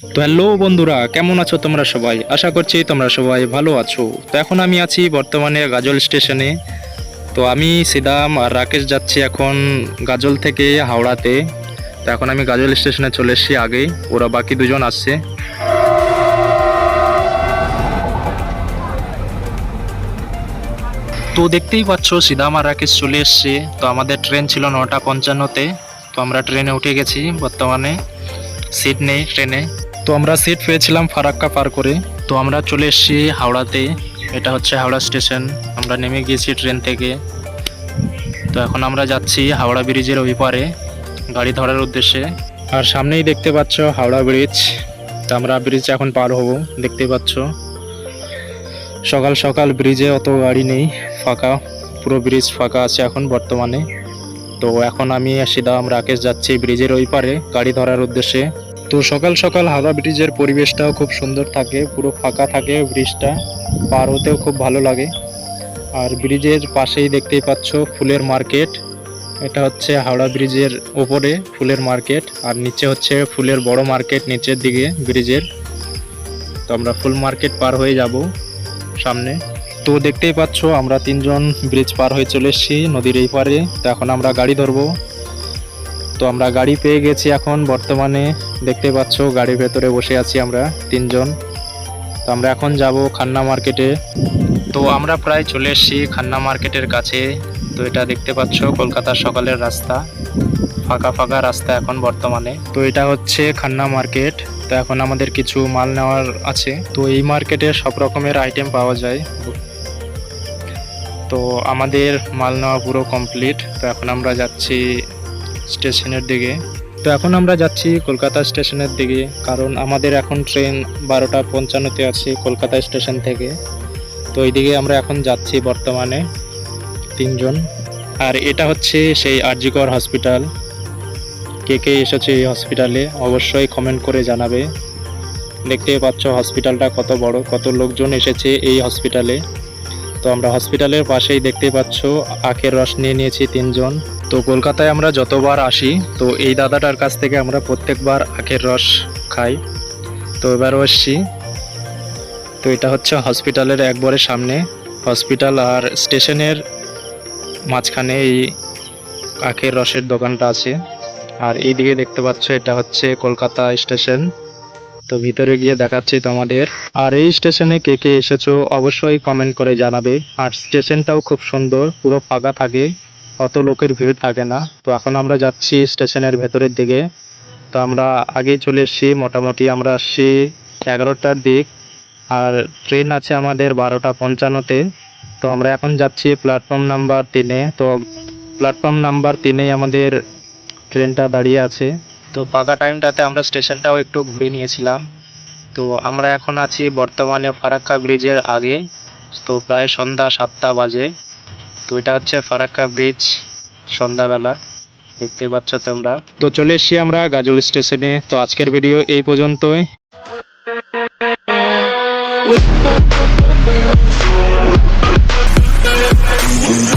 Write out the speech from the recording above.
তো হ্যালো বন্ধুরা, কেমন আছো তোমরা সবাই? আশা করছি তোমরা সবাই ভালো আছো। তো এখন আমি আছি বর্তমানে গাজল স্টেশনে। তো আমি সিদাম আর রাকেশ যাচ্ছি এখন গাজল থেকে হাওড়াতে। তো এখন আমি গাজল স্টেশনে চলে এসেছি আগেই ওরা বাকি দুজন আসছে। তো দেখতেই পাচ্ছ, সিদাম আর রাকেশ চলে এসছে। তো আমাদের ট্রেন ছিল নটা পঞ্চান্নতে। তো আমরা ট্রেনে উঠে গেছি বর্তমানে সিট নেই ট্রেনে। তো আমরা সিট পেয়েছিলাম ফারাক্কা পার করে। তো আমরা চলে এসেছি হাওড়াতে। এটা হচ্ছে হাওড়া স্টেশন। আমরা নেমে গিয়েছি ট্রেন থেকে। তো এখন আমরা যাচ্ছি হাওড়া ব্রিজের ওই পারে, গাড়ি ধরার উদ্দেশ্যে। আর সামনেই দেখতে পাচ্ছ হাওড়া ব্রিজ। তো আমরা ব্রিজ এখন পার হব, দেখতে পাচ্ছ। সকাল সকাল ব্রিজে অত গাড়ি নেই, ফাঁকা। পুরো ব্রিজ ফাঁকা আছে এখন বর্তমানে। তো এখন আমি সিদাম রাকেশ যাচ্ছি ব্রিজের ওই পারে গাড়ি ধরার উদ্দেশ্যে। তো সকাল সকাল হাওড়া ব্রিজের পরিবেশটাও খুব সুন্দর থাকে, পুরো ফাঁকা থাকে ব্রিজটা, পার হতেও খুব ভালো লাগে। আর ব্রিজের পাশেই দেখতেই পাচ্ছ ফুলের মার্কেট, এটা হচ্ছে হাওড়া ব্রিজের ওপরে ফুলের মার্কেট, আর নিচে হচ্ছে ফুলের বড় মার্কেট নিচের দিকে ব্রিজের। তো আমরা ফুল মার্কেট পার হয়ে যাব সামনে। তো দেখতেই পাচ্ছ আমরা তিনজন ব্রিজ পার হয়ে চলে এসেছি নদীর এই পারে, তো এখন আমরা গাড়ি ধরবো। তো আমরা গাড়ি পেয়ে গেছি এখন, বর্তমানে দেখতে পাচ্ছ গাড়ির ভেতরে বসে আছি আমরা তিনজন। তো আমরা এখন যাব খান্না মার্কেটে। তো আমরা প্রায় চলে এসেছি খান্না মার্কেটের কাছে। তো এটা দেখতে পাচ্ছ কলকাতার সকালের রাস্তা। ফাঁকা ফাঁকা রাস্তা এখন বর্তমানে। তো এটা হচ্ছে খান্না মার্কেট। তো এখন আমাদের কিছু মাল নেওয়ার আছে। তো এই মার্কেটে সব রকমের আইটেম পাওয়া যায়। তো আমাদের মাল নেওয়া পুরো কমপ্লিট তো এখন আমরা যাচ্ছি স্টেশনের দিকে। তো এখন আমরা যাচ্ছি কলকাতা স্টেশনের দিকে, কারণ আমাদের এখন ট্রেন বারোটা পঞ্চান্নতে আছে কলকাতা স্টেশন থেকে। তো এইদিকে আমরা এখন যাচ্ছি বর্তমানে তিনজন। আর এটা হচ্ছে সেই আরজিকর হসপিটাল। কে কে এসেছে এই হসপিটালে অবশ্যই কমেন্ট করে জানাবে। দেখতে পাচ্ছ হসপিটালটা কত বড়, কত লোকজন এসেছে এই হসপিটালে। তো আমরা হসপিটালের পাশেই দেখতে পাচ্ছ, আখের রস নিয়ে নিয়েছি তিনজন। তো কলকাতায় আমরা যতবার আসি, তো এই দাদাটার কাছ থেকে আমরা প্রত্যেকবার আখের রস খাই। তো এবারও এসছি। তো এটা হচ্ছে হসপিটালের একবারে সামনে। হসপিটাল আর স্টেশনের মাঝখানে এই আখের রসের দোকানটা আছে। আর এইদিকে দেখতে পাচ্ছ, এটা হচ্ছে কলকাতা স্টেশন। তো ভিতরে গিয়ে দেখাচ্ছি তোমাদের। আর এই স্টেশনে কে কে এসেছ অবশ্যই কমেন্ট করে জানাবে। আর স্টেশনটাও খুব সুন্দর, পুরো ফাঁকা থাকে, অত লোকের ভিড় থাকে না। তো এখন আমরা যাচ্ছি স্টেশনের ভেতরের দিকে। তো আমরা আগেই চলে এসেছি, মোটামুটি আমরা আসছি এগারোটার দিক। আর ট্রেন আছে আমাদের বারোটা পঞ্চান্নতে। তো আমরা এখন যাচ্ছি প্ল্যাটফর্ম নাম্বার তিনে। তো প্ল্যাটফর্ম নাম্বার তিনেই আমাদের ট্রেনটা দাঁড়িয়ে আছে। তো ফাঁকা টাইমটাতে আমরা স্টেশনটাও একটু ঘুরে নিয়েছিলাম। তো আমরা এখন আছি বর্তমানে ফারাক্কা ব্রিজের আগে, তো প্রায় সন্ধ্যা সাতটা বাজে। তো এটা হচ্ছে ফারাক্কা ব্রিজ সন্ধ্যাবেলা, দেখতে পাচ্ছ তোমরা। তো চলে এসেছি আমরা গাজল স্টেশনে। তো আজকের ভিডিও এই পর্যন্তই। Thank